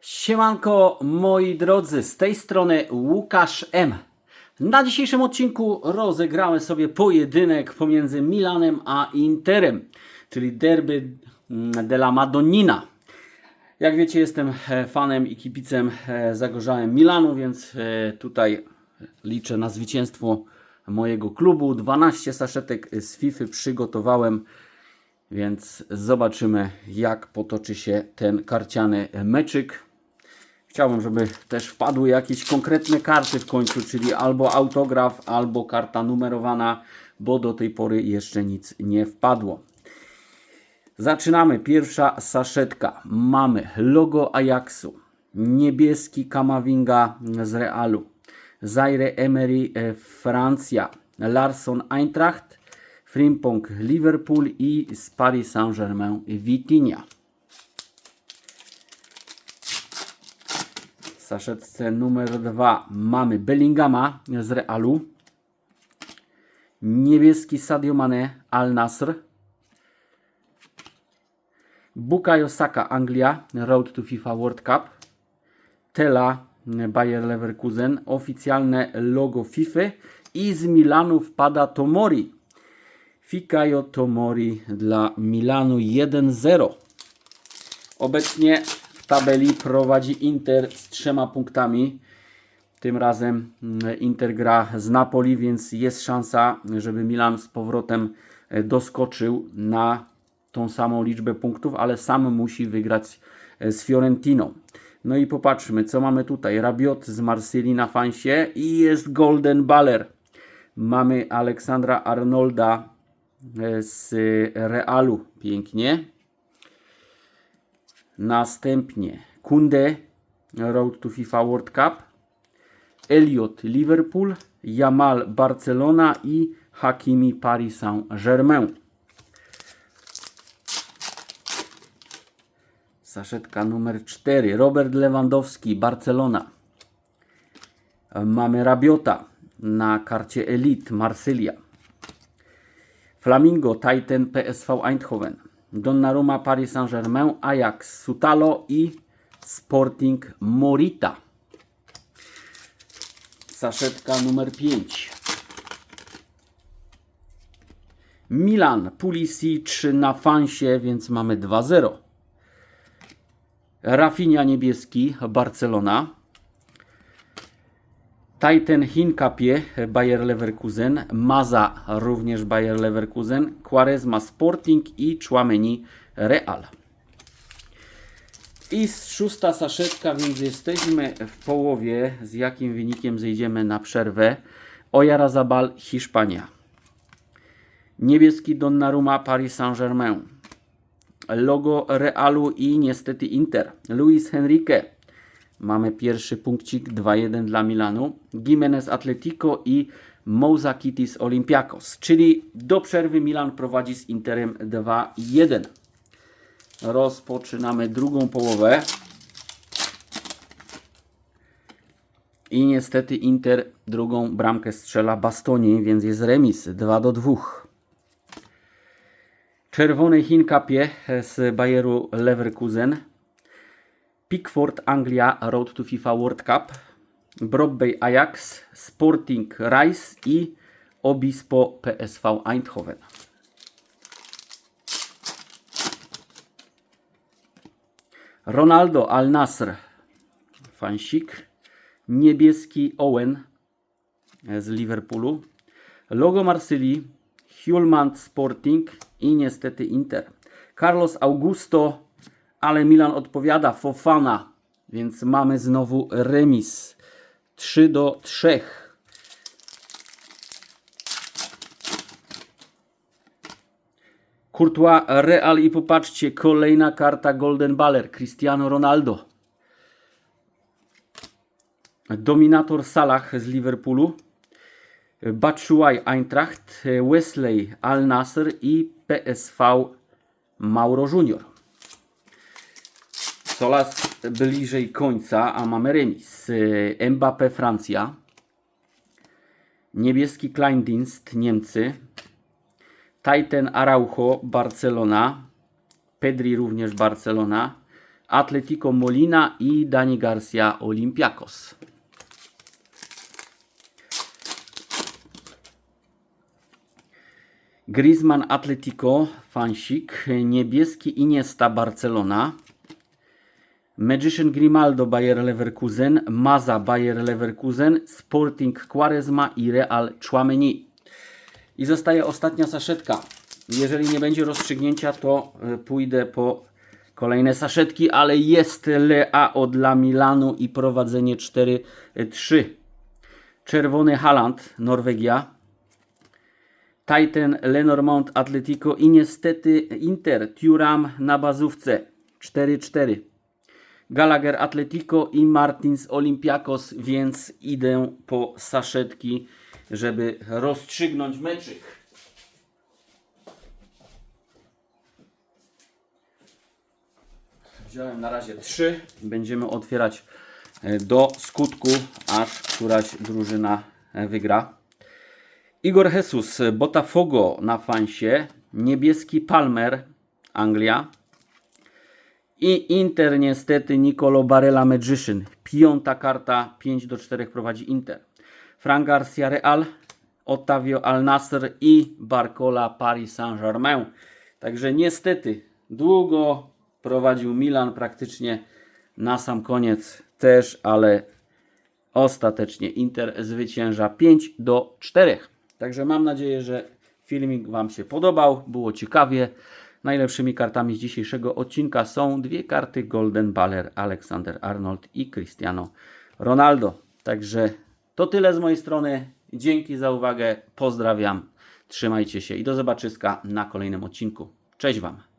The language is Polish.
Siemanko moi drodzy, z tej strony Łukasz M. Na dzisiejszym odcinku rozegramy sobie pojedynek pomiędzy Milanem a Interem, czyli derby mm, della Madonnina. Jak wiecie, jestem e, fanem i kibicem e, zagorzałym Milanu, więc e, tutaj liczę na zwycięstwo mojego klubu. 12 saszetek z FIFA przygotowałem, więc zobaczymy, jak potoczy się ten karciany meczyk. Chciałbym, żeby też wpadły jakieś konkretne karty w końcu, czyli albo autograf, albo karta numerowana, bo do tej pory jeszcze nic nie wpadło. Zaczynamy. Pierwsza saszetka. Mamy logo Ajaxu, niebieski Kamavinga z Realu, Zaire Emery e, Francja, Larson Eintracht, Frimpong Liverpool i z Paris Saint-Germain Vitinha. Saszetce numer dwa. Mamy Bellingama z Realu, niebieski Sadio Mane Al Nasr, Bukayo Saka Anglia Road to FIFA World Cup, Tela Bayer Leverkusen, oficjalne logo FIFA. I z Milanu wpada Tomori. Fikayo Tomori dla Milanu 1-0. Obecnie tabeli prowadzi Inter z trzema punktami. Tym razem mm, Inter gra z Napoli, więc jest szansa, żeby Milan z powrotem e, doskoczył na tą samą liczbę punktów, ale sam musi wygrać e, z Fiorentiną. No i popatrzmy, co mamy tutaj. Rabiot z Marsylii na fansie i jest Golden Baller. Mamy Aleksandra Arnolda e, z Realu. Pięknie. Następnie Kunde Road to FIFA World Cup. Elliot Liverpool. Jamal Barcelona i Hakimi Paris Saint-Germain. Saszetka numer 4. Robert Lewandowski, Barcelona. Mamy Rabiota na karcie Elite, Marsylia. Flamingo, Titan, PSV Eindhoven. Donnarumma, Paris Saint-Germain, Ajax, Sutalo i Sporting Morita. Saszetka numer 5. Milan, Pulisic na fansie, więc mamy 2-0. Rafinha niebieski, Barcelona. Titan Hinkapie, Bayer Leverkusen. Maza, również Bayer Leverkusen. Quaresma Sporting i Chouameni Real. I szósta saszetka, więc jesteśmy w połowie. Z jakim wynikiem zejdziemy na przerwę? Oyarzabal, Hiszpania. Niebieski Donnarumma, Paris Saint-Germain logo Realu i niestety Inter. Luis Henrique. Mamy pierwszy punkcik 2-1 dla Milanu. Jimenez Atletico i Mousa Kitis Olympiakos. Czyli do przerwy Milan prowadzi z Interem 2-1. Rozpoczynamy drugą połowę. I niestety Inter drugą bramkę strzela Bastoni, więc jest remis 2 do 2. Czerwony Hinkapie z Bayeru Leverkusen. Pickford Anglia Road to FIFA World Cup. Broadway Ajax, Sporting Rice i Obispo PSV Eindhoven. Ronaldo Al Nasr. Fansik. Niebieski Owen z Liverpoolu. Logo Marsylii. Hulmand Sporting i niestety Inter. Carlos Augusto, ale Milan odpowiada Fofana, więc mamy znowu remis. 3 do 3. Courtois Real i popatrzcie, kolejna karta Golden Baller, Cristiano Ronaldo. Dominator Salah z Liverpoolu. Batshuayi Eintracht, Wesley Al Nasr i PSV Mauro Junior. Coraz bliżej końca, a mamy remis. Mbappé Francja. Niebieski Kleindienst Niemcy. Titan Araujo Barcelona. Pedri również Barcelona. Atletico Molina i Dani Garcia Olympiakos. Griezmann Atletico, fansik, niebieski Iniesta Barcelona, Magician Grimaldo Bayer Leverkusen, Maza Bayer Leverkusen, Sporting Quaresma i Real Chouameni. I zostaje ostatnia saszetka. Jeżeli nie będzie rozstrzygnięcia, to y, pójdę po kolejne saszetki, ale jest Leo dla Milanu i prowadzenie 4-3. Czerwony Haland, Norwegia. Titan Lenormand Atletico i niestety Inter Turam na bazówce 4-4. Gallagher Atletico i Martins Olympiakos, więc idę po saszetki, żeby rozstrzygnąć meczyk. Wziąłem na razie trzy. Będziemy otwierać e, do skutku, aż któraś drużyna e, wygra. Igor Jesus, Botafogo na fansie. Niebieski Palmer, Anglia. I Inter niestety Nicolo Barella Magician. Piąta karta, 5 do 4 prowadzi Inter. Fran Garcia Real, Ottavio Al Nasser i Barcola Paris Saint-Germain. Także niestety długo prowadził Milan praktycznie na sam koniec też, ale ostatecznie Inter zwycięża 5 do 4. Także mam nadzieję, że filmik Wam się podobał, było ciekawie. Najlepszymi kartami z dzisiejszego odcinka są dwie karty Golden Baller, Alexander Arnold i Cristiano Ronaldo. Także to tyle z mojej strony. Dzięki za uwagę, pozdrawiam, trzymajcie się i do zobaczyska na kolejnym odcinku. Cześć Wam.